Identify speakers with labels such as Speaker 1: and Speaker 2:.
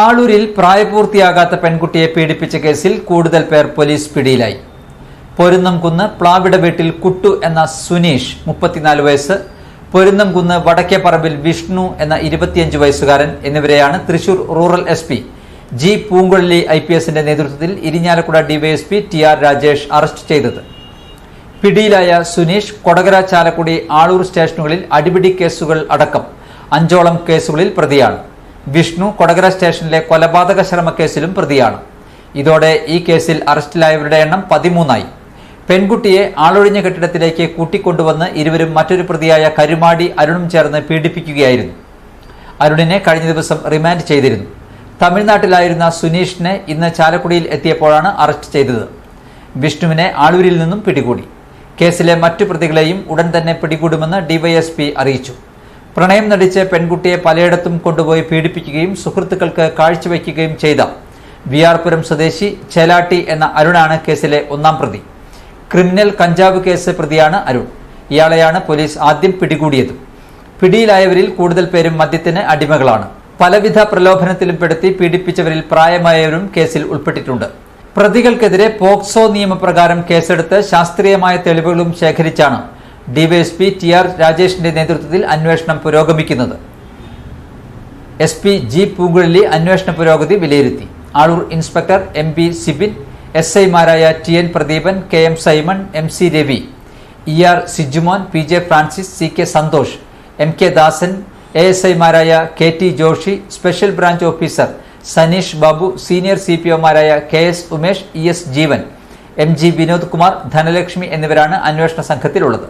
Speaker 1: ആളൂരിൽ പ്രായപൂർത്തിയാകാത്ത പെൺകുട്ടിയെ പീഡിപ്പിച്ച കേസിൽ കൂടുതൽ പേർ പോലീസ് പിടിയിലായി. പൊരുന്നംകുന്ന് പ്ലാവിട വീട്ടിൽ കുട്ടു എന്ന സുനീഷ് മുപ്പത്തിനാല് വയസ്സ് പൊരുന്നംകുന്ന് വടക്കേപ്പറമ്പിൽ വിഷ്ണു എന്ന ഇരുപത്തിയഞ്ച് വയസ്സുകാരൻ എന്നിവരെയാണ് Thrissur rural S P G Poonkuzhali I P എസിന്റെ നേതൃത്വത്തിൽ Irinjalakuda DYSP T R Rajesh arrest ചെയ്തത്. പിടിയിലായ സുനീഷ് കൊടകര ചാലക്കുടി ആളൂർ സ്റ്റേഷനുകളിൽ അടിപിടി കേസുകൾ അടക്കം അഞ്ചോളം കേസുകളിൽ പ്രതിയാണ്. വിഷ്ണു കൊടകര സ്റ്റേഷനിലെ കൊലപാതക ശ്രമക്കേസിലും പ്രതിയാണ്. ഇതോടെ ഈ കേസിൽ അറസ്റ്റിലായവരുടെ എണ്ണം പതിമൂന്നായി. പെൺകുട്ടിയെ ആളൊഴിഞ്ഞ കെട്ടിടത്തിലേക്ക് കൂട്ടിക്കൊണ്ടുവന്ന് ഇരുവരും മറ്റൊരു പ്രതിയായ കരുമാടി അരുണും ചേർന്ന് പീഡിപ്പിക്കുകയായിരുന്നു. അരുണിനെ കഴിഞ്ഞ ദിവസം റിമാൻഡ് ചെയ്തിരുന്നു. തമിഴ്നാട്ടിലായിരുന്ന സുനീഷിനെ ഇന്ന് ചാലക്കുടിയിൽ എത്തിയപ്പോഴാണ് അറസ്റ്റ് ചെയ്തത്. വിഷ്ണുവിനെ ആളൂരിൽ നിന്നും പിടികൂടി. കേസിലെ മറ്റു പ്രതികളെയും ഉടൻ തന്നെ പിടികൂടുമെന്ന് ഡിവൈഎസ്പി അറിയിച്ചു. പ്രണയം നടിച്ച് പെൺകുട്ടിയെ പലയിടത്തും കൊണ്ടുപോയി പീഡിപ്പിക്കുകയും സുഹൃത്തുക്കൾക്ക് കാഴ്ചവെക്കുകയും ചെയ്ത വിയാർപുരം സ്വദേശി ചേലാട്ടി എന്ന അരുണാണ് കേസിലെ ഒന്നാം പ്രതി. ക്രിമിനൽ കഞ്ചാവ് കേസ് പ്രതിയാണ് അരുൺ. ഇയാളെയാണ് പോലീസ് ആദ്യം പിടികൂടിയത്. പിടിയിലായവരിൽ കൂടുതൽ പേരും മദ്യത്തിന് അടിമകളാണ്. പലവിധ പ്രലോഭനത്തിലും പെടുത്തി പീഡിപ്പിച്ചവരിൽ പ്രായമായവരും കേസിൽ ഉൾപ്പെട്ടിട്ടുണ്ട്. പ്രതികൾക്കെതിരെ പോക്സോ നിയമപ്രകാരം കേസെടുത്ത് ശാസ്ത്രീയമായ തെളിവുകളും ശേഖരിച്ചാണ് ഡിവൈഎസ്പി ടി ആർ രാജേഷിന്റെ നേതൃത്വത്തിൽ അന്വേഷണം പുരോഗമിക്കുന്നത്. എസ് പി ജി പൂങ്കുഴലി അന്വേഷണ പുരോഗതി വിലയിരുത്തി. Aloor inspector M P Sibin S ഐമാരായ T N Pradeepan K M Simon M C Ravi E R Sijumon P J Francis C K Santhosh M K Dasan A S ഐമാരായ K T Joshy special branch officer Saneesh Babu senior C P ഒമാരായ K S Umesh E S Jeevan M G Vinod Kumar Dhanalakshmi എന്നിവരാണ് അന്വേഷണ സംഘത്തിലുള്ളത്.